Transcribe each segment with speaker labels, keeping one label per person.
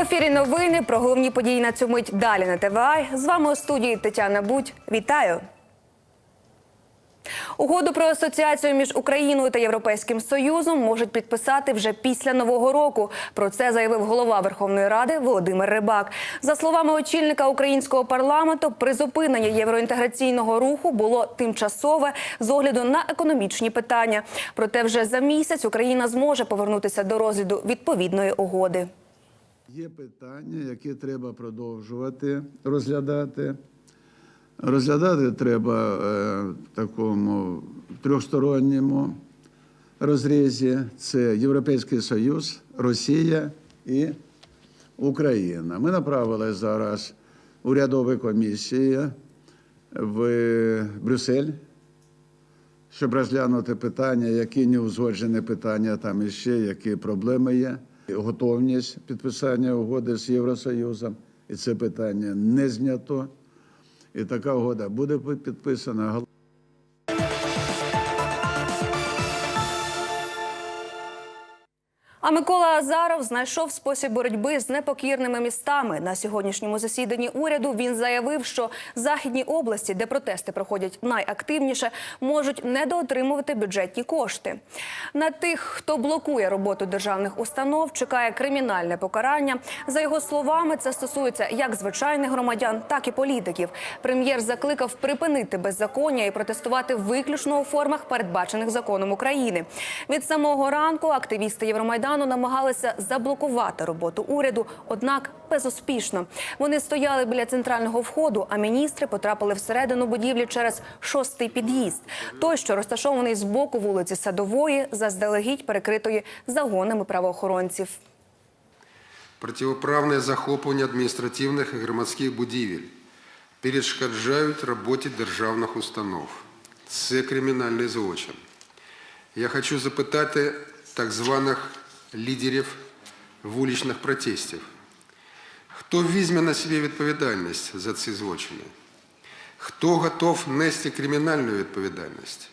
Speaker 1: ефірі новини про головні події на цю мить далі на ТВА. З вами у студії Тетяна Будь. Вітаю. Угоду про асоціацію між Україною та Європейським Союзом можуть підписати вже після нового року. Про це заявив голова Верховної Ради Володимир Рибак. За словами очільника українського парламенту, призупинення євроінтеграційного руху було тимчасове з огляду на економічні питання. Проте вже за місяць Україна зможе повернутися до розгляду відповідної угоди.
Speaker 2: Є питання, які треба продовжувати розглядати. Розглядати треба е, в такому трьохсторонньому розрізі: це Європейський Союз, Росія і Україна. Ми направили зараз урядові комісії в Брюссель, щоб розглянути питання, які не узгоджені питання, там іще які проблеми є. Готовність підписання угоди з Євросоюзом, і це питання не знято. І така угода буде підписана.
Speaker 1: Микола Азаров знайшов спосіб боротьби з непокірними містами. На сьогоднішньому засіданні уряду він заявив, що західні області, де протести проходять найактивніше, можуть недоотримувати бюджетні кошти. На тих, хто блокує роботу державних установ, чекає кримінальне покарання. За його словами, це стосується як звичайних громадян, так і політиків. Прем'єр закликав припинити беззаконня і протестувати виключно у формах, передбачених законом України. Від самого ранку активісти Євромайдану намагалися заблокувати роботу уряду, однак безуспішно. Вони стояли біля центрального входу, а міністри потрапили всередину будівлі через шостий під'їзд. Той, що розташований з боку вулиці Садової, заздалегідь перекритої загонами правоохоронців.
Speaker 3: Противоправне захоплення адміністративних і громадських будівель перешкоджають роботі державних установ. Це кримінальний злочин. Я хочу запитати так званих лідерів вуличних протестів. Хто візьме на себе відповідальність за ці злочини? Хто готов нести кримінальну відповідальність?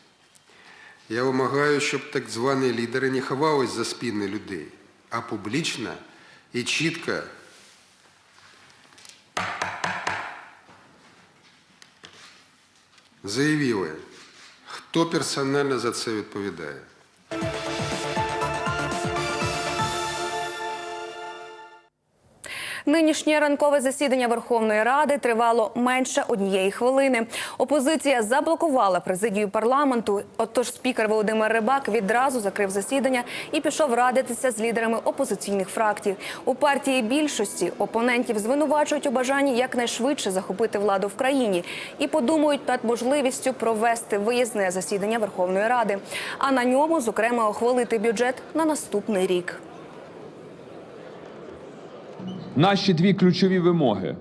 Speaker 3: Я вимагаю, щоб так звані лідери не ховались за спини людей, а публічно і чітко заявили, хто персонально за це відповідає.
Speaker 1: Нинішнє ранкове засідання Верховної Ради тривало менше однієї хвилини. Опозиція заблокувала президію парламенту. Отож, спікер Володимир Рибак відразу закрив засідання і пішов радитися з лідерами опозиційних фракцій. У партії більшості опонентів звинувачують у бажанні якнайшвидше захопити владу в країні і подумають над можливістю провести виїзне засідання Верховної Ради. А на ньому, зокрема, ухвалити бюджет на наступний рік.
Speaker 4: Наші дві ключові вимоги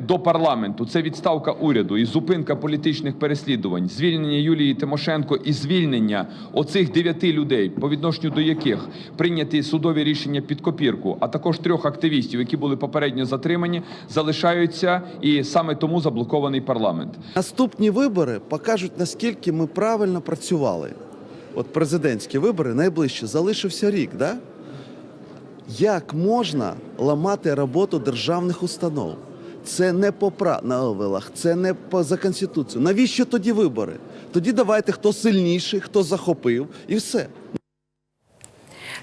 Speaker 4: до парламенту це відставка уряду і зупинка політичних переслідувань, звільнення Юлії Тимошенко і звільнення оцих дев'яти людей, по відношенню до яких прийняті судові рішення під копірку, а також трьох активістів, які були попередньо затримані, залишаються і саме тому заблокований парламент.
Speaker 5: Наступні вибори покажуть, наскільки ми правильно працювали. От президентські вибори найближче залишився рік, да? Як можна ламати роботу державних установ? Це не по правилах, це не по за конституцію. Навіщо тоді вибори? Тоді давайте хто сильніший, хто захопив, і все.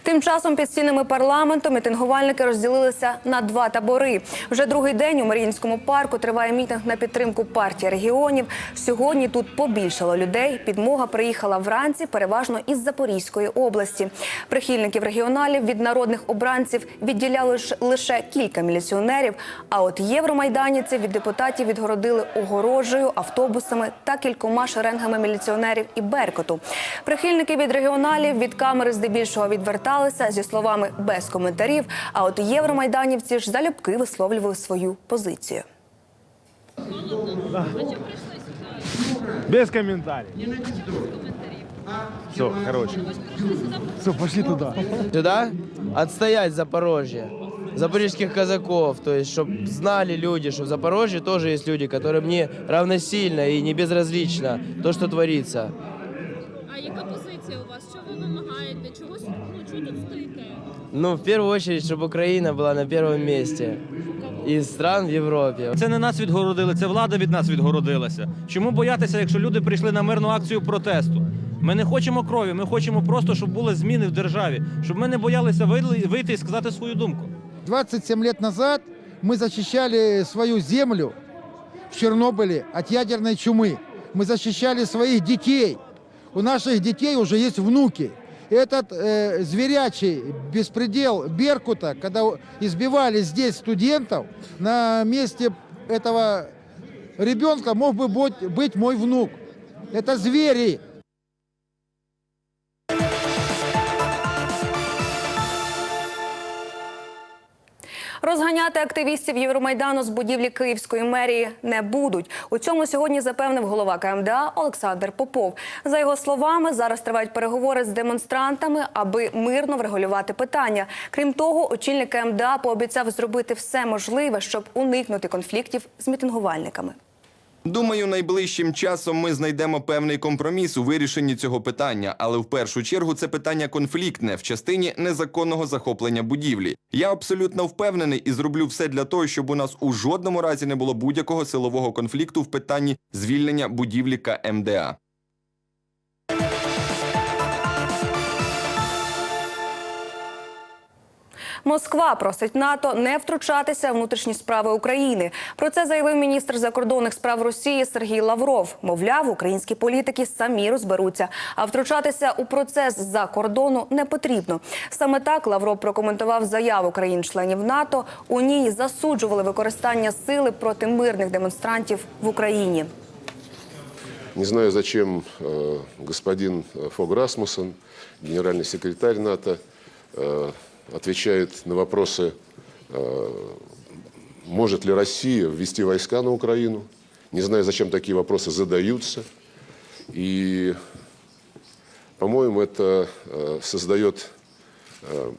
Speaker 1: Тим часом під стінами парламенту мітингувальники розділилися на два табори. Вже другий день у Маріїнському парку триває мітинг на підтримку партії регіонів. Сьогодні тут побільшало людей. Підмога приїхала вранці, переважно із Запорізької області. Прихильників регіоналів від народних обранців відділяли лише кілька міліціонерів. А от євромайданівці від депутатів відгородили огорожею, автобусами та кількома шеренгами міліціонерів і беркоту. Прихильники від регіоналів від камери здебільшого відверталися зі словами без коментарів. А от євромайданівці ж залюбки висловлювали свою позицію.
Speaker 6: Без комментариев. Все, короче. Все, пошли туда.
Speaker 7: Сюда отстоять Запорожье, запорожских казаков, то есть, чтобы знали люди, что в Запорожье тоже есть люди, которым не равносильно и не безразлично то, что творится.
Speaker 8: ну чого тут стоїте?
Speaker 7: Ну, в первую очередь, чтобы Украина была на первом месте из стран в Европе.
Speaker 8: Це не нас відгородили, це влада від нас відгородилася. Чому боятися, якщо люди прийшли на мирну акцію протесту? Ми не хочемо крові, ми хочемо просто, щоб були зміни в державі, щоб ми не боялися вийли- вийти і сказати свою думку.
Speaker 9: 27 лет назад мы защищали свою землю в Чернобыле от ядерной чумы. Мы защищали своих детей. У наших детей уже есть внуки. Этот э, зверячий беспредел Беркута, когда избивали здесь студентов, на месте этого ребенка мог бы быть, быть мой внук. Это звери.
Speaker 1: Розганяти активістів Євромайдану з будівлі Київської мерії не будуть. У цьому сьогодні запевнив голова КМДА Олександр Попов. За його словами, зараз тривають переговори з демонстрантами, аби мирно врегулювати питання. Крім того, очільник КМДА пообіцяв зробити все можливе, щоб уникнути конфліктів з мітингувальниками.
Speaker 10: Думаю, найближчим часом ми знайдемо певний компроміс у вирішенні цього питання, але в першу чергу це питання конфліктне в частині незаконного захоплення будівлі. Я абсолютно впевнений і зроблю все для того, щоб у нас у жодному разі не було будь-якого силового конфлікту в питанні звільнення будівлі КМДА.
Speaker 1: Москва просить НАТО не втручатися в внутрішні справи України. Про це заявив міністр закордонних справ Росії Сергій Лавров. Мовляв, українські політики самі розберуться, а втручатися у процес за кордону не потрібно. Саме так Лавров прокоментував заяву країн-членів НАТО. У ній засуджували використання сили проти мирних демонстрантів в Україні.
Speaker 11: Не знаю, зачем э, господин э, Фог Расмуссен, генеральный секретарь НАТО, э, отвечает на вопросы, э, может ли Россия ввести войска на Украину. Не знаю, зачем такие вопросы задаются. И, по-моему, это э, создает э,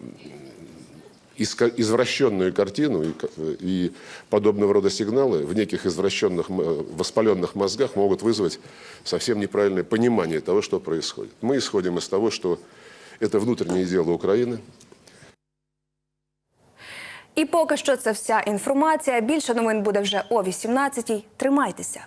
Speaker 11: извращенную картину и, и подобного рода сигналы в неких извращенных, воспаленных мозгах могут вызвать совсем неправильное понимание того, что происходит. Мы исходим из того, что это внутреннее дело Украины,
Speaker 1: І поки що це вся інформація. Більше новин буде вже о 18-й. Тримайтеся.